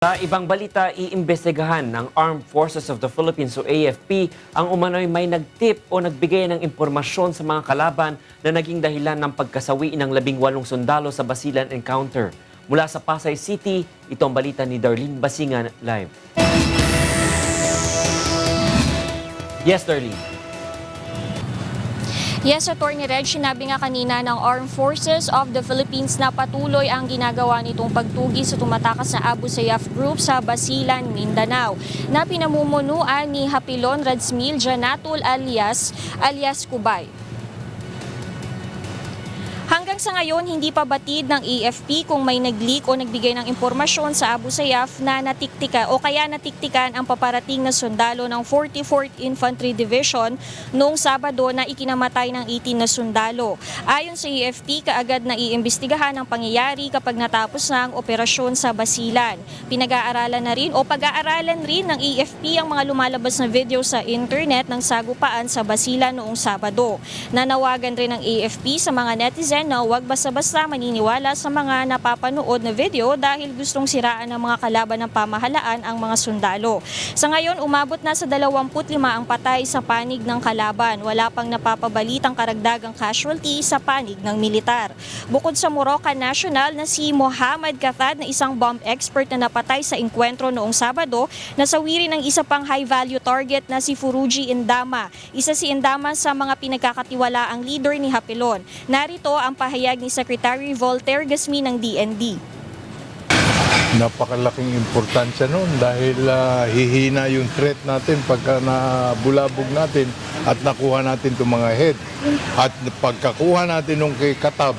Sa ibang balita, iimbestigahan ng Armed Forces of the Philippines o AFP ang umano'y may nagtip o nagbigay ng impormasyon sa mga kalaban na naging dahilan ng pagkasawi ng labing walong sundalo sa Basilan Encounter. Mula sa Pasay City, ito ang balita ni Darlene Basingan live. Yes, Darlene. Yes, Attorney Reg, sinabi nga kanina ng Armed Forces of the Philippines na patuloy ang ginagawa nitong pagtugi sa tumatakas na Abu Sayyaf Group sa Basilan, Mindanao na pinamumunuan ni Hapilon Radsmil Janatul alias alias Kubay. Hanggang sa ngayon, hindi pa batid ng AFP kung may nag-leak o nagbigay ng impormasyon sa Abu Sayyaf na natiktika o kaya natiktikan ang paparating na sundalo ng 44th Infantry Division noong Sabado na ikinamatay ng 18 na sundalo. Ayon sa AFP, kaagad na iimbestigahan ang pangyayari kapag natapos na ang operasyon sa Basilan. Pinag-aaralan na rin o pag-aaralan rin ng AFP ang mga lumalabas na video sa internet ng sagupaan sa Basilan noong Sabado. Nanawagan rin ng AFP sa mga netizen na huwag basta-basta maniniwala sa mga napapanood na video dahil gustong siraan ng mga kalaban ng pamahalaan ang mga sundalo. Sa ngayon, umabot na sa 25 ang patay sa panig ng kalaban. Wala pang napapabalitang karagdagang casualty sa panig ng militar. Bukod sa Moroccan national na si Mohamed Kathad na isang bomb expert na napatay sa engkwentro noong Sabado, nasawi rin ang isa pang high-value target na si Furuji Indama. Isa si Indama sa mga pinagkakatiwalaang leader ni Hapilon. Narito ang pahayag ni Secretary Voltaire Gasmi ng DND. napakalaking importansya noon dahil ah, hihina yung threat natin pagka nabulabog natin at nakuha natin itong mga head. At pagkakuha natin nung kay Katab,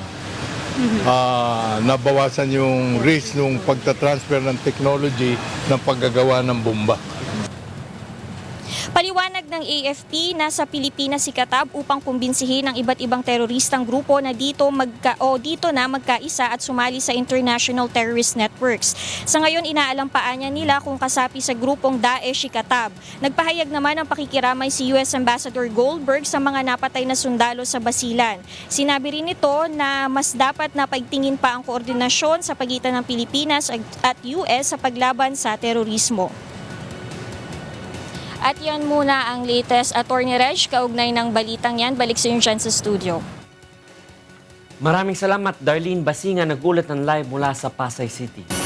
ah, nabawasan yung risk nung pagta-transfer ng technology ng paggagawa ng bomba. Paliwanag ng AFP na sa Pilipinas si Katab upang kumbinsihin ang iba't ibang teroristang grupo na dito magka o dito na magkaisa at sumali sa international terrorist networks. Sa ngayon inaalampaan niya nila kung kasapi sa grupong Daesh si Katab. Nagpahayag naman ng pakikiramay si US Ambassador Goldberg sa mga napatay na sundalo sa Basilan. Sinabi rin ito na mas dapat na pagtingin pa ang koordinasyon sa pagitan ng Pilipinas at US sa paglaban sa terorismo. At yan muna ang latest Attorney Reg, kaugnay ng balitang yan. Balik sa inyo dyan sa studio. Maraming salamat, Darlene Basingan, nagulat ng live mula sa Pasay City.